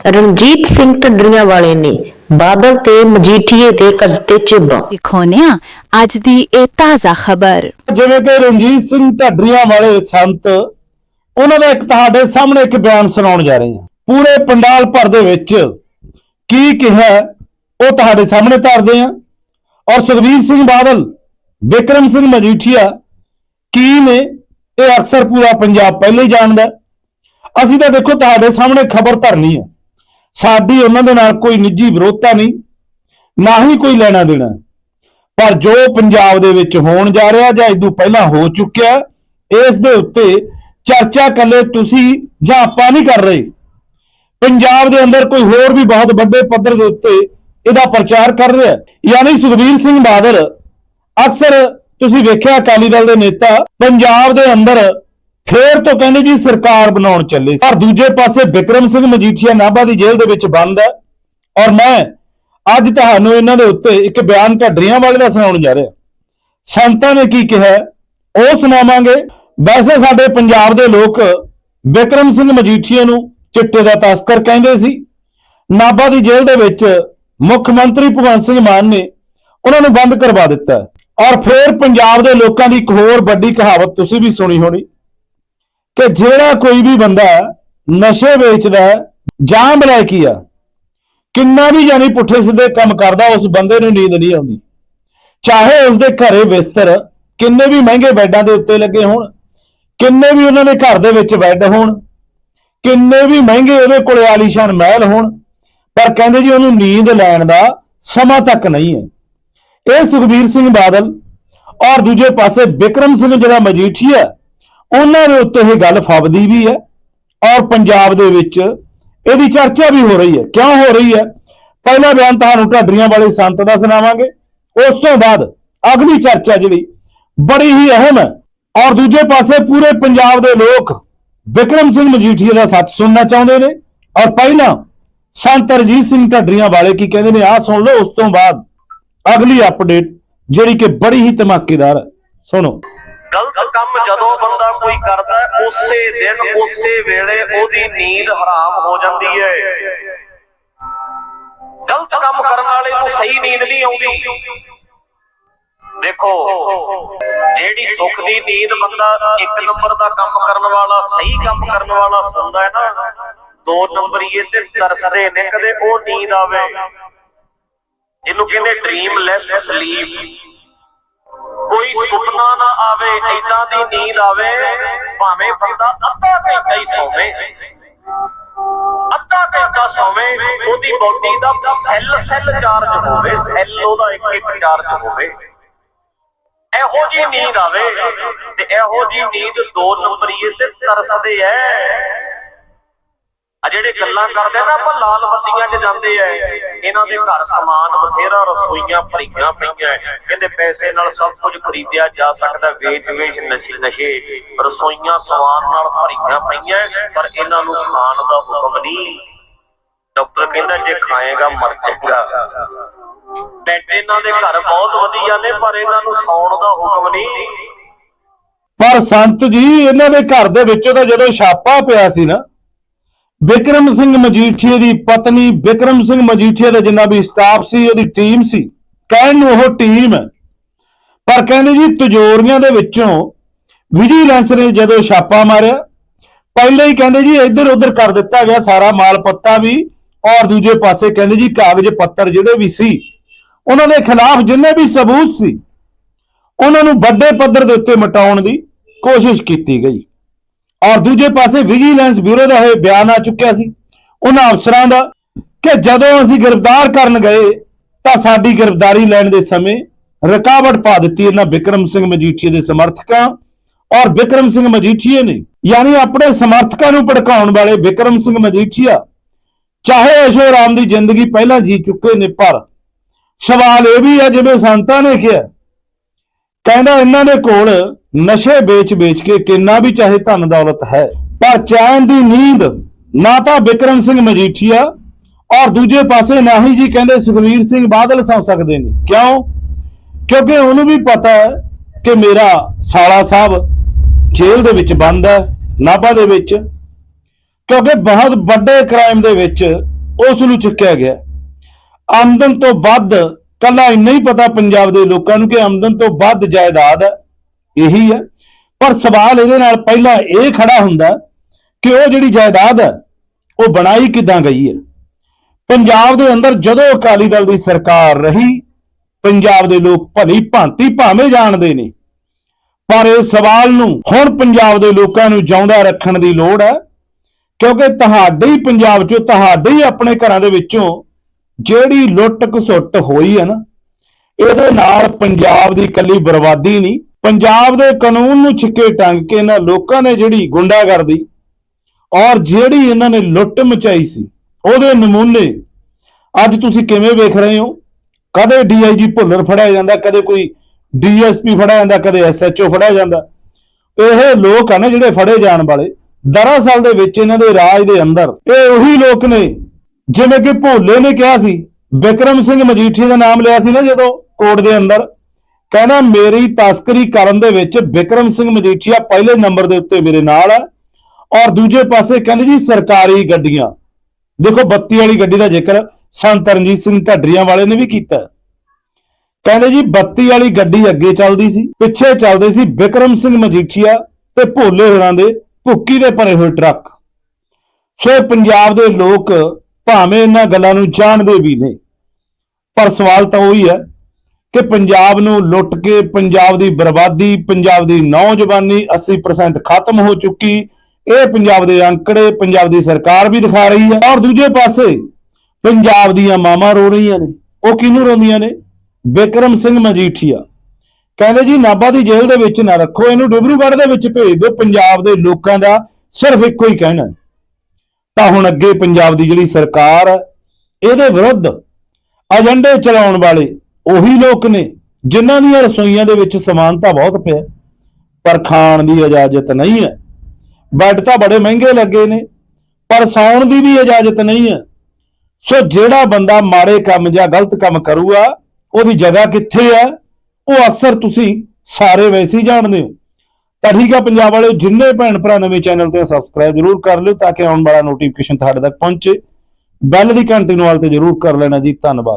ਰਣਜੀਤ ਸਿੰਘ ਢੱਡਰੀਆਂ ਵਾਲੇ ਨੇ ਬਾਦਲ ਤੇ ਮਜੀਠੀਏ ਦੇ ਕੱਢਤੇ ਚਿੱਬਾਂ। ਦਿਖਾਉਂਦੇ ਹਾਂ ਅੱਜ ਦੀ ਇਹ ਤਾਜ਼ਾ ਖਬਰ। ਜਿਵੇਂ ਕਿ ਰਣਜੀਤ ਸਿੰਘ ਢੱਡਰੀਆਂ ਵਾਲੇ ਸੰਤ ਉਹਨਾਂ ਦਾ ਇੱਕ ਤੁਹਾਡੇ ਸਾਹਮਣੇ ਇੱਕ ਬਿਆਨ ਸੁਣਾਉਣ ਜਾ ਰਹੇ ਹਾਂ। ਪੂਰੇ ਪੰਡਾਲ ਭਰ ਦੇ ਵਿੱਚ ਕੀ ਕਿਹਾ ਉਹ ਤੁਹਾਡੇ ਸਾਹਮਣੇ ਧਰਦੇ ਹਾਂ। ਔਰ ਸੁਖਬੀਰ ਸਿੰਘ ਬਾਦਲ ਵਿਕਰਮ ਸਿੰਘ ਮਜੀਠੀਆ ਕੀ ਨੇ ਇਹ ਅਕਸਰ ਪੂਰਾ ਪੰਜਾਬ ਪਹਿਲਾਂ ਹੀ ਜਾਣਦਾ। ਅਸੀਂ ਤਾਂ ਦੇਖੋ ਤੁਹਾਡੇ ਸਾਹਮਣੇ ਖਬਰ ਧਰਨੀ ਹੈ। ਸਾਡੀ ਉਹਨਾਂ ਦੇ ਨਾਲ ਕੋਈ ਨਿੱਜੀ ਵਿਰੋਧਤਾ ਨਹੀਂ, ਨਾ ਹੀ ਕੋਈ ਲੈਣਾ ਦੇਣਾ। ਪਰ ਜੋ ਪੰਜਾਬ ਦੇ ਵਿੱਚ ਹੋਣ ਜਾ ਰਿਹਾ ਜਾਂ ਇਦੋਂ ਪਹਿਲਾਂ ਹੋ ਚੁੱਕਿਆ, ਇਸ ਦੇ ਉੱਤੇ ਚਰਚਾ ਕੱਲੇ ਤੁਸੀਂ ਜਾਂ ਆਪਾਂ ਨਹੀਂ ਕਰ ਰਹੇ। ਪੰਜਾਬ ਦੇ ਅੰਦਰ ਕੋਈ ਹੋਰ ਵੀ ਬਹੁਤ ਵੱਡੇ ਪੱਧਰ ਦੇ ਉੱਤੇ ਇਹਦਾ ਪ੍ਰਚਾਰ ਕਰ ਰਿਹਾ। ਯਾਨੀ ਸੁਖਬੀਰ ਸਿੰਘ ਬਾਦਲ ਅਕਸਰ ਤੁਸੀਂ ਵੇਖਿਆ ਅਕਾਲੀ ਦਲ ਦੇ ਨੇਤਾ, ਪੰਜਾਬ ਦੇ ਅੰਦਰ ਫੇਰ ਤੋਂ ਕਹਿੰਦੇ ਜੀ, ਸਰਕਾਰ ਬਣਾਉਣ ਚੱਲੇ। ਪਰ ਦੂਜੇ ਪਾਸੇ ਵਿਕਰਮ ਸਿੰਘ ਮਜੀਠੀਆ ਨਾਭਾ ਦੀ ਜੇਲ੍ਹ ਦੇ ਵਿੱਚ ਬੰਦ ਹੈ। ਔਰ ਮੈਂ ਅੱਜ ਤੁਹਾਨੂੰ ਇਹਨਾਂ ਦੇ ਉੱਤੇ ਇੱਕ ਬਿਆਨ ਢੱਡਰੀਆਂ ਵਾਲੇ ਦਾ ਸੁਣਾਉਣ ਜਾ ਰਿਹਾ। ਸੰਤਾਂ ਨੇ ਕੀ ਕਿਹਾ ਉਹ ਸੁਣਾਵਾਂਗੇ। ਵੈਸੇ ਸਾਡੇ ਪੰਜਾਬ ਦੇ ਲੋਕ ਵਿਕਰਮ ਸਿੰਘ ਮਜੀਠੀਆ ਨੂੰ ਚਿੱਟੇ ਦਾ ਤਸਕਰ ਕਹਿੰਦੇ ਸੀ। ਨਾਭਾ ਦੀ ਜੇਲ੍ਹ ਦੇ ਵਿੱਚ ਮੁੱਖ ਮੰਤਰੀ ਭਗਵੰਤ ਸਿੰਘ ਮਾਨ ਨੇ ਉਹਨਾਂ ਨੂੰ ਬੰਦ ਕਰਵਾ ਦਿੱਤਾ। ਔਰ ਫਿਰ ਪੰਜਾਬ ਦੇ ਲੋਕਾਂ ਦੀ ਇੱਕ ਹੋਰ ਵੱਡੀ ਕਹਾਵਤ ਤੁਸੀਂ ਵੀ ਸੁਣੀ ਹੋਣੀ। ਕਿ ਜਿਹੜਾ ਕੋਈ ਵੀ ਬੰਦਾ ਨਸ਼ੇ ਵੇਚਦਾ ਜਾਂ ਬਲੈਕੀ ਆ, ਕਿੰਨਾ ਵੀ ਯਾਨੀ ਪੁੱਠੇ ਸਿੱਧੇ ਕੰਮ ਕਰਦਾ, ਉਸ ਬੰਦੇ ਨੂੰ ਨੀਂਦ ਨਹੀਂ ਆਉਂਦੀ। ਚਾਹੇ ਉਸ ਦੇ ਘਰੇ ਬਿਸਤਰ ਕਿੰਨੇ ਵੀ ਮਹਿੰਗੇ ਬੈੱਡਾਂ ਦੇ ਉੱਤੇ ਲੱਗੇ ਹੋਣ, ਕਿੰਨੇ ਵੀ ਉਹਨਾਂ ਦੇ ਘਰ ਦੇ ਵਿੱਚ ਬੈੱਡ ਹੋਣ, ਕਿੰਨੇ ਵੀ ਮਹਿੰਗੇ ਉਹਦੇ ਕੋਲੇ ਆਲੀਸ਼ਾਨ ਮਹਿਲ ਹੋਣ, ਪਰ ਕਹਿੰਦੇ ਜੀ ਉਹਨੂੰ ਨੀਂਦ ਲੈਣ ਦਾ ਸਮਾਂ ਤੱਕ ਨਹੀਂ ਹੈ। ਇਹ ਸੁਖਬੀਰ ਸਿੰਘ ਬਾਦਲ ਔਰ ਦੂਜੇ ਪਾਸੇ ਵਿਕਰਮ ਸਿੰਘ ਜਿਹੜਾ ਮਜੀਠੀਆ ਉਹਨਾਂ ਦੇ ਉੱਤੇ ਇਹ ਗੱਲ ਫਬਦੀ ਵੀ ਹੈ ਔਰ ਪੰਜਾਬ ਦੇ ਵਿੱਚ ਇਹਦੀ ਚਰਚਾ ਵੀ ਹੋ ਰਹੀ ਹੈ। ਕਿਉਂ ਹੋ ਰਹੀ ਹੈ? ਪਹਿਲਾ ਬਿਆਨ ਤੁਹਾਨੂੰ ਢਾਡਰੀਆਂ ਵਾਲੇ ਸੰਤ ਦਾ ਸੁਣਾਵਾਂਗੇ। ਉਸ ਤੋਂ ਬਾਅਦ ਅਗਲੀ ਚਰਚਾ ਜਿਹੜੀ ਬੜੀ ਹੀ ਅਹਿਮ ਹੈ। ਔਰ ਦੂਜੇ ਪਾਸੇ ਪੂਰੇ ਪੰਜਾਬ ਦੇ ਲੋਕ ਵਿਕਰਮ ਸਿੰਘ ਮਜੀਠੀਆ ਦਾ ਸੱਚ ਸੁਣਨਾ ਚਾਹੁੰਦੇ ਨੇ। ਔਰ ਪਹਿਲਾਂ ਸੰਤ ਰਜੀਤ ਸਿੰਘ ਢੱਡਰੀਆਂ ਵਾਲੇ ਕੀ ਕਹਿੰਦੇ ਨੇ, ਆਹ ਸੁਣ ਲਓ, ਉਸ ਤੋਂ ਬਾਅਦ ਅਗਲੀ ਅਪਡੇਟ ਜਿਹੜੀ ਕਿ ਬੜੀ ਹੀ ਧਮਾਕੇਦਾਰ ਹੈ। ਸੁਣੋ। ਗਲਤ ਕੰਮ ਜਦੋਂ ਕੋਈ ਕਰਦਾ ਉਸੇ ਦਿਨ, ਉਸੇ ਵੇਲੇ ਉਹਦੀ ਨੀਂਦ ਹਰਾਮ ਹੋ ਜਾਂਦੀ ਹੈ। ਗਲਤ ਕੰਮ ਕਰਨ ਵਾਲੇ ਨੂੰ ਸਹੀ ਨੀਂਦ ਨਹੀਂ ਆਉਂਦੀ। ਦੇਖੋ, ਜਿਹੜੀ ਸੁੱਖ ਦੀ ਨੀਂਦ ਬੰਦਾ ਇੱਕ ਨੰਬਰ ਦਾ ਕੰਮ ਕਰਨ ਵਾਲਾ, ਸਹੀ ਕੰਮ ਕਰਨ ਵਾਲਾ ਸੌਂਦਾ ਹੈ ਨਾ, ਦੋ ਨੰਬਰੀਏ ਤੇ ਤਰਸਦੇ ਨੇ ਕਦੇ ਉਹ ਨੀਂਦ ਆਵੇ। ਇਹਨੂੰ ਕਹਿੰਦੇ ਡ੍ਰੀਮਲੈਸ ਸਲੀਪ ਕੋਈ ਸੁਪਨਾ ਨਾ ਆਵੇ, ਏਦਾਂ ਦੀ ਨੀਂਦ ਆਵੇ, ਭਾਵੇਂ ਬੰਦਾ ਅੱਧਾ ਘੰਟਾ ਹੀ ਸੋਵੇ। ਅੱਧਾ ਘੰਟਾ ਸੋਵੇ, ਉਹਦੀ ਬੋਡੀ ਦਾ ਸੈੱਲ ਸੈੱਲ ਚਾਰਜ ਹੋਵੇ ਸੈੱਲ ਉਹਦਾ ਇੱਕ ਇੱਕ ਚਾਰਜ ਹੋਵੇ। ਇਹੋ ਜੀ ਨੀਂਦ ਆਵੇ ਤੇ ਇਹੋ ਜੀ ਨੀਂਦ ਦੋ ਨੰਬਰੀਏ ਤੇ ਤਰਸਦੇ ਐ। ਆ ਜਿਹੜੇ ਗੱਲਾਂ ਕਰਦੇ ਨਾ, ਆਪਾਂ ਲਾਲ ਬੱਤੀਆਂ 'ਚ ਜਾਂਦੇ ਐ ਇਹਨਾਂ ਦੇ ਘਰ ਸਮਾਨ ਬਥੇਰਾ, ਰਸੋਈਆਂ ਭਰੀਆਂ ਪਈਆਂ। ਕਹਿੰਦੇ ਪੈਸੇ ਨਾਲ ਸਭ ਕੁਝ ਖਰੀਦਿਆ ਜਾ ਸਕਦਾ ਵੇਚ ਵੇਚ ਨਸ਼ੇ, ਰਸੋਈਆਂ ਸਵਾਨ ਨਾਲ ਭਰੀਆਂ ਪਈਆਂ। ਪਰ ਇਹਨਾਂ ਨੂੰ ਖਾਣ ਦਾ ਹੁਕਮ ਨਹੀਂ। ਡਾਕਟਰ ਕਹਿੰਦਾ, ਜੇ ਖਾਏਗਾ, ਮਰ ਜਾਏਗਾ। ਬੈੱਡ ਇਹਨਾਂ ਦੇ ਘਰ ਬਹੁਤ ਵਧੀਆ ਨੇ, ਪਰ ਇਹਨਾਂ ਨੂੰ ਸੌਣ ਦਾ ਹੁਕਮ ਨਹੀਂ। ਪਰ ਸੰਤ ਜੀ, ਇਹਨਾਂ ਦੇ ਘਰ ਦੇ ਵਿੱਚੋਂ ਤਾਂ ਜਦੋਂ ਛਾਪਾ ਪਿਆ ਸੀ ਨਾ ਵਿਕਰਮ ਸਿੰਘ ਮਜੀਠੀਏ ਦੀ ਪਤਨੀ ਵਿਕਰਮ ਸਿੰਘ ਮਜੀਠੀਏ ਦਾ ਜਿੰਨਾ ਵੀ ਸਟਾਫ ਸੀ, ਉਹਦੀ ਟੀਮ ਸੀ। ਕਹਿਣ ਨੂੰ ਉਹ ਟੀਮ ਹੈ। ਪਰ ਕਹਿੰਦੇ ਜੀ ਤਜੋਰੀਆਂ ਦੇ ਵਿੱਚੋਂ ਵਿਜੀਲੈਂਸ ਨੇ ਜਦੋਂ ਛਾਪਾ ਮਾਰਿਆ, ਪਹਿਲੇ ਹੀ ਕਹਿੰਦੇ ਜੀ ਇੱਧਰ ਉੱਧਰ ਕਰ ਦਿੱਤਾ ਗਿਆ ਸਾਰਾ ਮਾਲ ਪੱਤਾ ਵੀ, ਔਰ ਦੂਜੇ ਪਾਸੇ ਕਹਿੰਦੇ ਜੀ ਕਾਗਜ਼ ਪੱਤਰ ਜਿਹੜੇ ਵੀ ਸੀ, ਉਹਨਾਂ ਦੇ ਖਿਲਾਫ ਜਿੰਨੇ ਵੀ ਸਬੂਤ ਸੀ, ਉਹਨਾਂ ਨੂੰ ਵੱਡੇ ਪੱਧਰ ਦੇ ਉੱਤੇ ਮਟਾਉਣ ਦੀ ਕੋਸ਼ਿਸ਼ ਕੀਤੀ ਗਈ। ਔਰ ਦੂਜੇ ਪਾਸੇ ਵਿਜੀਲੈਂਸ ਬਿਊਰੋ ਦਾ ਇਹ ਬਿਆਨ ਆ ਚੁੱਕਿਆ ਸੀ। ਉਹਨਾਂ ਅਫਸਰਾਂ ਦਾ ਕਿ ਜਦੋਂ ਅਸੀਂ ਗ੍ਰਿਫਤਾਰ ਕਰਨ ਗਏ ਤਾਂ ਸਾਡੀ ਗ੍ਰਿਫਤਾਰੀ ਲੈਣ ਦੇ ਸਮੇਂ ਰੁਕਾਵਟ ਪਾ ਦਿੱਤੀ ਇਹਨਾਂ ਵਿਕਰਮ ਸਿੰਘ ਮਜੀਠੀਏ ਦੇ ਸਮਰਥਕਾਂ ਔਰ ਵਿਕਰਮ ਸਿੰਘ ਮਜੀਠੀਏ ਨੇ, ਯਾਨੀ ਆਪਣੇ ਸਮਰਥਕਾਂ ਨੂੰ ਭੜਕਾਉਣ ਵਾਲੇ ਵਿਕਰਮ ਸਿੰਘ ਮਜੀਠੀਆ, ਚਾਹੇ ਅਸ਼ੋ ਰਾਮ ਦੀ ਜ਼ਿੰਦਗੀ ਪਹਿਲਾਂ ਜੀ ਚੁੱਕੇ ਨੇ, ਪਰ ਸਵਾਲ ਇਹ ਵੀ ਹੈ ਜਿਵੇਂ ਸੰਤਾਂ ਨੇ ਕਿਹਾ, ਕਹਿੰਦਾ ਇਹਨਾਂ ਦੇ ਕੋਲ ਨਸ਼ੇ ਵੇਚ-ਵੇਚ ਕੇ ਕਿੰਨਾ ਵੀ ਚਾਹੇ ਧਨ ਦੌਲਤ ਹੈ, ਪਰ ਚੈਨ ਦੀ ਨੀਂਦ ਨਾ ਤਾਂ ਵਿਕਰਮ ਸਿੰਘ ਮਜੀਠੀਆ ਔਰ ਦੂਜੇ ਪਾਸੇ ਨਾ ਹੀ ਜੀ ਕਹਿੰਦੇ ਸੁਖਵੀਰ ਸਿੰਘ ਬਾਦਲ ਸੌ ਸਕਦੇ ਨੇ। ਕਿਉਂ? ਕਿਉਂਕਿ ਉਹਨੂੰ ਵੀ ਪਤਾ ਹੈ ਕਿ ਮੇਰਾ ਸਾਲਾ ਸਾਹਿਬ ਜੇਲ੍ਹ ਦੇ ਵਿੱਚ ਬੰਦ ਹੈ, ਨਾਭਾ ਦੇ ਵਿੱਚ। ਕਿਉਂਕਿ ਬਹੁਤ ਵੱਡੇ ਕ੍ਰਾਈਮ ਦੇ ਵਿੱਚ ਉਸ ਨੂੰ ਚੁੱਕਿਆ ਗਿਆ। ਆਮਦਨ ਤੋਂ ਵੱਧ ਕੱਲਾ ਇੰਨਾ ਹੀ ਪਤਾ ਪੰਜਾਬ ਦੇ ਲੋਕਾਂ ਨੂੰ ਕਿ ਆਮਦਨ ਤੋਂ ਵੱਧ ਜਾਇਦਾਦ ਹੈ। ਇਹੀ ਹੈ ਪਰ ਸਵਾਲ ਇਹਦੇ ਨਾਲ ਪਹਿਲਾਂ ਇਹ ਖੜਾ ਹੁੰਦਾ ਕਿ ਉਹ ਜਿਹੜੀ ਜਾਇਦਾਦ ਹੈ ਉਹ ਬਣਾਈ ਕਿਦਾਂ ਗਈ ਹੈ ਪੰਜਾਬ ਦੇ ਅੰਦਰ ਜਦੋਂ ਅਕਾਲੀ ਦਲ ਦੀ ਸਰਕਾਰ ਰਹੀ, ਪੰਜਾਬ ਦੇ ਲੋਕ ਭਲੀ ਭਾਂਤੀ ਭਾਵੇਂ ਜਾਣਦੇ ਨੇ। ਪਰ ਇਸ ਸਵਾਲ ਨੂੰ ਹੁਣ ਪੰਜਾਬ ਦੇ ਲੋਕਾਂ ਨੂੰ ਜਿਉਂਦਾ ਰੱਖਣ ਦੀ ਲੋੜ ਹੈ ਕਿਉਂਕਿ ਤੁਹਾਡੇ ਹੀ ਪੰਜਾਬ 'ਚੋਂ, ਤੁਹਾਡੇ ਹੀ ਆਪਣੇ ਘਰਾਂ ਦੇ ਵਿੱਚੋਂ ਜਿਹੜੀ ਲੁੱਟ ਘਸੁੱਟ ਹੋਈ ਹੈ ਨਾ, ਇਹਦੇ ਨਾਲ ਪੰਜਾਬ ਦੀ ਇਕੱਲੀ ਬਰਬਾਦੀ ਨਹੀਂ ਪੰਜਾਬ ਦੇ ਕਾਨੂੰਨ ਨੂੰ ਛਿੱਕੇ ਟੰਗ ਕੇ ਇਹਨਾਂ ਲੋਕਾਂ ਨੇ ਜਿਹੜੀ ਗੁੰਡਾਗਰਦੀ ਔਰ ਜਿਹੜੀ ਇਹਨਾਂ ਨੇ ਲੁੱਟ ਮਚਾਈ ਸੀ, ਉਹਦੇ ਨਮੂਨੇ ਅੱਜ ਤੁਸੀਂ ਕਿਵੇਂ ਵੇਖ ਰਹੇ ਹੋ? ਕਦੇ ਡੀਆਈਜੀ ਭੁੱਲਰ ਫੜਿਆ ਜਾਂਦਾ, ਕਦੇ ਕੋਈ ਡੀਐਸਪੀ ਫੜਿਆ ਜਾਂਦਾ, ਕਦੇ ਐਸਐਚਓ ਫੜਿਆ ਜਾਂਦਾ। ਇਹ ਲੋਕ ਆ ਨਾ ਜਿਹੜੇ ਫੜੇ ਜਾਣ ਵਾਲੇ, ਦਰਅਸਲ ਦੇ ਵਿੱਚ ਇਹਨਾਂ ਦੇ ਰਾਜ ਦੇ ਅੰਦਰ ਇਹ ਉਹੀ ਲੋਕ ਨੇ, ਜਿਵੇਂ ਕਿ ਭੋਲੇ ਨੇ ਕਿਹਾ ਸੀ, ਵਿਕਰਮ ਸਿੰਘ ਮਜੀਠੀ ਦਾ ਨਾਮ ਲਿਆ ਸੀ ਨਾ ਜਦੋਂ ਕੋਰਟ ਦੇ ਅੰਦਰ। ਕਹਿੰਦਾ, ਮੇਰੀ ਤਸਕਰੀ ਕਰਨ ਦੇ ਵਿੱਚ ਵਿਕਰਮ ਸਿੰਘ ਮਜੀਠੀਆ ਪਹਿਲੇ ਨੰਬਰ ਦੇ ਉੱਤੇ ਮੇਰੇ ਨਾਲ ਹੈ ਔਰ ਦੂਜੇ ਪਾਸੇ ਕਹਿੰਦੇ ਜੀ, ਸਰਕਾਰੀ ਗੱਡੀਆਂ। ਦੇਖੋ, ਬੱਤੀ ਵਾਲੀ ਗੱਡੀ ਦਾ ਜ਼ਿਕਰ ਸੰਤ ਰਣਜੀਤ ਸਿੰਘ ਢੱਡਰੀਆਂ ਵਾਲੇ ਨੇ ਵੀ ਕੀਤਾ। ਕਹਿੰਦੇ ਜੀ, ਬੱਤੀ ਵਾਲੀ ਗੱਡੀ ਅੱਗੇ ਚੱਲਦੀ ਸੀ, ਪਿੱਛੇ ਚੱਲਦੇ ਸੀ ਵਿਕਰਮ ਸਿੰਘ ਮਜੀਠੀਆ ਤੇ ਭੋਲੇ ਹੋਰਾਂ ਦੇ ਭੁੱਕੀ ਦੇ ਭਰੇ ਹੋਏ ਟਰੱਕ। ਸੋ ਇਹ ਪੰਜਾਬ ਦੇ ਲੋਕ ਭਾਵੇਂ ਇਹਨਾਂ ਗੱਲਾਂ ਨੂੰ ਜਾਣਦੇ ਵੀ ਨੇ, ਪਰ ਸਵਾਲ ਤਾਂ ਉਹੀ ਹੈ ਕਿ ਪੰਜਾਬ ਨੂੰ ਲੁੱਟ ਕੇ ਪੰਜਾਬ ਦੀ ਬਰਬਾਦੀ, ਪੰਜਾਬ ਦੀ ਨੌਜਵਾਨੀ 80% ਖਤਮ ਹੋ ਚੁੱਕੀ। ਇਹ ਪੰਜਾਬ ਦੇ ਅੰਕੜੇ, ਪੰਜਾਬ ਦੀ ਸਰਕਾਰ ਵੀ ਦਿਖਾ ਰਹੀ ਹੈ। ਔਰ ਦੂਜੇ ਪਾਸੇ ਪੰਜਾਬ ਦੀਆਂ ਮਾਵਾਂ ਰੋ ਰਹੀਆਂ ਨੇ। ਉਹ ਕਿਹਨੂੰ ਰੋਂਦੀਆਂ ਨੇ? ਵਿਕਰਮ ਸਿੰਘ ਮਜੀਠੀਆ। ਕਹਿੰਦੇ ਜੀ, ਨਾਭਾ ਦੀ ਜੇਲ੍ਹ ਦੇ ਵਿੱਚ ਨਾ ਰੱਖੋ, ਇਹਨੂੰ ਡਿਬਰੂਗੜ੍ਹ ਦੇ ਵਿੱਚ ਭੇਜ ਦਿਓ। ਪੰਜਾਬ ਦੇ ਲੋਕਾਂ ਦਾ ਸਿਰਫ ਇੱਕੋ ਹੀ ਕਹਿਣਾ ਤਾਂ ਹੁਣ ਅੱਗੇ ਪੰਜਾਬ ਦੀ ਜਿਹੜੀ ਸਰਕਾਰ ਹੈ, ਇਹਦੇ ਵਿਰੁੱਧ ਏਜੰਡੇ ਚਲਾਉਣ ਵਾਲੇ ਉਹੀ ਲੋਕ ਨੇ ਜਿਨ੍ਹਾਂ ਦੀਆਂ ਰਸੋਈਆਂ ਦੇ ਵਿੱਚ ਸਮਾਨਤਾ ਬਹੁਤ ਪਿਆ ਪਰ ਖਾਣ ਦੀ ਇਜਾਜ਼ਤ ਨਹੀਂ ਹੈ। ਬੈੱਡ ਤਾਂ ਬੜੇ ਮਹਿੰਗੇ ਲੱਗੇ ਨੇ, ਪਰ ਸੌਣ ਦੀ ਵੀ ਇਜਾਜ਼ਤ ਨਹੀਂ ਹੈ। ਸੋ ਜਿਹੜਾ ਬੰਦਾ ਮਾੜੇ ਕੰਮ ਜਾਂ ਗਲਤ ਕੰਮ ਕਰੂਗਾ, ਉਹਦੀ ਜਗ੍ਹਾ ਕਿੱਥੇ ਹੈ? ਉਹ ਅਕਸਰ ਤੁਸੀਂ ਸਾਰੇ ਵੈਸੇ ਹੀ ਜਾਣਦੇ ਹੋ। ਤਾਂ ਠੀਕ ਆ ਪੰਜਾਬ ਵਾਲਿਓ, ਜਿੰਨੇ ਭੈਣ ਭਰਾ ਨਵੇਂ ਚੈਨਲ ਤੇ ਸਬਸਕ੍ਰਾਈਬ ਜਰੂਰ ਕਰ ਲਿਓ ਤਾਂ ਕਿ ਆਉਣ ਵਾਲਾ ਨੋਟੀਫਿਕੇਸ਼ਨ ਤੁਹਾਡੇ ਤੱਕ ਪਹੁੰਚੇ। ਬੈਲ ਦੀ ਘੰਟੀ ਨੂੰ ਵਾਲ ਤੇ ਜਰੂਰ ਕਰ ਲੈਣਾ ਜੀ। ਧੰਨਵਾਦ।